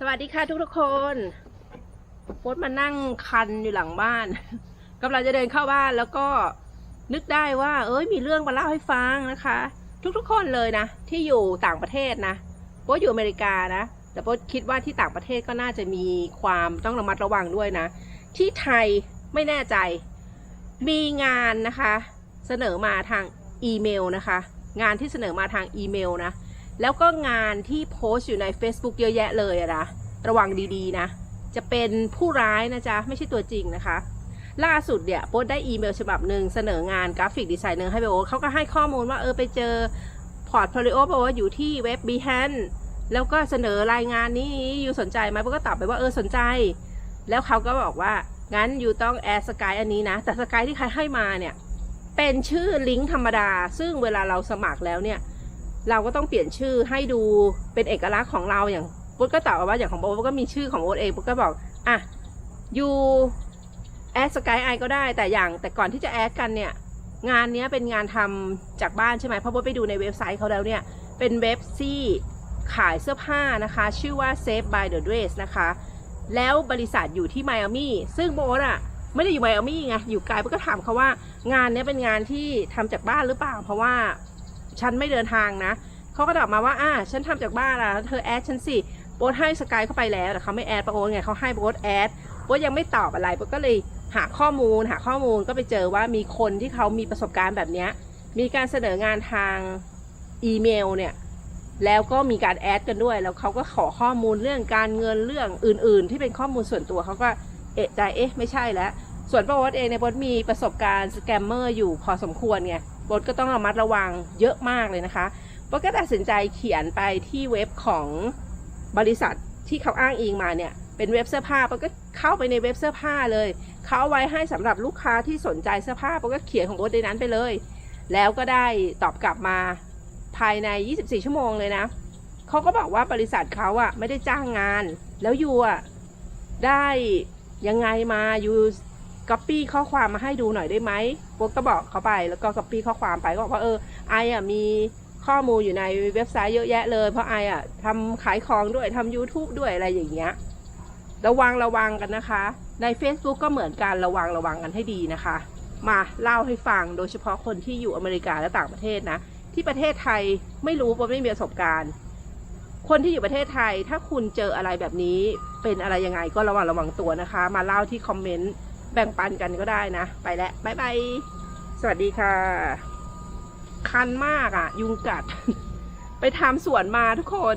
สวัสดีค่ะทุกๆคนโพสมานั่งคันอยู่หลังบ้านกำลังจะเดินเข้าบ้านแล้วก็นึกได้ว่า เอ้ยมีเรื่องมาเล่าให้ฟังนะคะ ทุกๆคนเลยนะที่อยู่ต่างประเทศนะโพสอยู่อเมริกานะแต่โพสคิดว่าที่ต่างประเทศก็น่าจะมีความต้องระมัดระวังด้วยนะ ที่ไทยไม่แน่ใจ มีงานนะคะ เสนอมาทางอีเมลนะคะ งานที่เสนอมาทางอีเมลนะ แล้วก็งานที่โพสต์อยู่ใน Facebook เยอะแยะเลยอะนะระวังดีๆนะ จะเป็นผู้ร้ายนะจ๊ะ ไม่ใช่ตัวจริงนะคะ ล่าสุดเนี่ยโพสได้อีเมลฉบับหนึ่งเสนองานกราฟิกดีไซเนอร์ให้ไปโอเขาก็ให้ข้อมูลว่าเออไปเจอพอร์ตโฟลิโอบอกว่าอยู่ที่เว็บ Behance แล้วก็เสนอรายงานนี้อยู่สนใจไหมโบก็ตอบไปว่าเออสนใจ แล้วเขาก็บอกว่างั้นอยู่ต้องแอดสกายอันนี้นะ แต่สกายที่ใครให้มาเนี่ยเป็นชื่อลิงก์ธรรมดา ซึ่งเวลาเราสมัครแล้วเนี่ย เราก็ต้องเปลี่ยนชื่อให้ดูเป็นเอกลักษณ์ของเราอย่างปุ๊ดก็ตอบว่าอย่างของโบ๊ทก็มีชื่อของโบ๊ทเองปุ๊ดก็บอกอะยูแอดสกายไอก็ได้แต่อย่างแต่ก่อนที่จะแอดกันเนี่ยงานนี้เป็นงานทำจากบ้านใช่ไหมเพราะโบ๊ทไปดูในเว็บไซต์เขาแล้วเนี่ยเป็นเว็บที่ขายเสื้อผ้านะคะ ชื่อว่า Save by the Dress นะคะ แล้วบริษัทอยู่ที่ไมอามี่ซึ่งโบ๊ทอะไม่ได้อยู่ไมอามี่ไงอยู่ไกลโบ๊ทก็ถามเขาว่างานนี้เป็นงานที่ทำจากบ้านหรือเปล่า เพราะว่า ฉันไม่เดินทางนะเขาก็ตอบมาว่าอ่าฉันทำจากบ้านอะเธอแอดฉันสิโบ๊ทให้สกายเข้าไปแล้วแต่เขาไม่แอดปะโอ๊ตไงเขาให้โบ๊ทแอดโบ๊ทยังไม่ตอบอะไรโบ๊ทก็เลยหาข้อมูลหาข้อมูลก็ไปเจอว่ามีคนที่เขามีประสบการณ์แบบนี้มีการเสนองานทางอีเมลเนี่ยแล้วก็มีการแอดกันด้วย แล้วเขาก็ขอข้อมูลเรื่องการเงินเรื่องอื่น ๆ ที่เป็นข้อมูลส่วนตัวเขาก็เอะใจเอ๊ะไม่ใช่แล้ว ส่วนป้าโอ๊ตเองเนี่ยโบ๊ทมีประสบการณ์สแกมเมอร์อยู่พอสมควรไง บ๊ทก็ต้องระมัดระวังเยอะมากเลยนะคะโบ๊ทก็ตัดสินใจเขียนไปที่เว็บของบริษัทที่เขาอ้างอิงมาเนี่ยเป็นเว็บเสื้อผ้าโบก็เข้าไปในเว็บเสื้อผ้าเลย เขาเอาไว้ให้สำหรับลูกค้าที่สนใจเสื้อผ้าโบก็เขียนของโบ๊ทในนั้นไปเลย แล้วก็ได้ตอบกลับมาภายใน 24 ชั่วโมงเลยนะ เขาก็บอกว่าบริษัทเขาอะไม่ได้จ้างงาน แล้วยูอะได้ยังไงมายู ก๊อปปี้ข้อความมาให้ดูหน่อยได้ไหมโบ๊ทก็บอกเขาไปแล้วก็ก๊อปปี้ข้อความไปก็บอกว่าเออไออะมีข้อมูลอยู่ในเว็บไซต์เยอะแยะเลย เพราะไออะทำขายของด้วยทำ YouTube ด้วยอะไรอย่างเงี้ยระวังระวังกันนะคะ ใน Facebook ก็เหมือนกันระวังระวังกันให้ดีนะคะ มาเล่าให้ฟังโดยเฉพาะคนที่อยู่อเมริกาและต่างประเทศนะ ที่ประเทศไทยไม่รู้เพราะไม่มีประสบการณ์ คนที่อยู่ประเทศไทยถ้าคุณเจออะไรแบบนี้เป็นอะไรยังไงก็ระวังระวังตัวนะคะ มาเล่าที่คอมเมนต์ แบ่งปันกันก็ได้นะ ไปแล้วบายบาย สวัสดีค่ะ คันมากอะ่ะ ยุงกัด ไปทำสวนมาทุกคน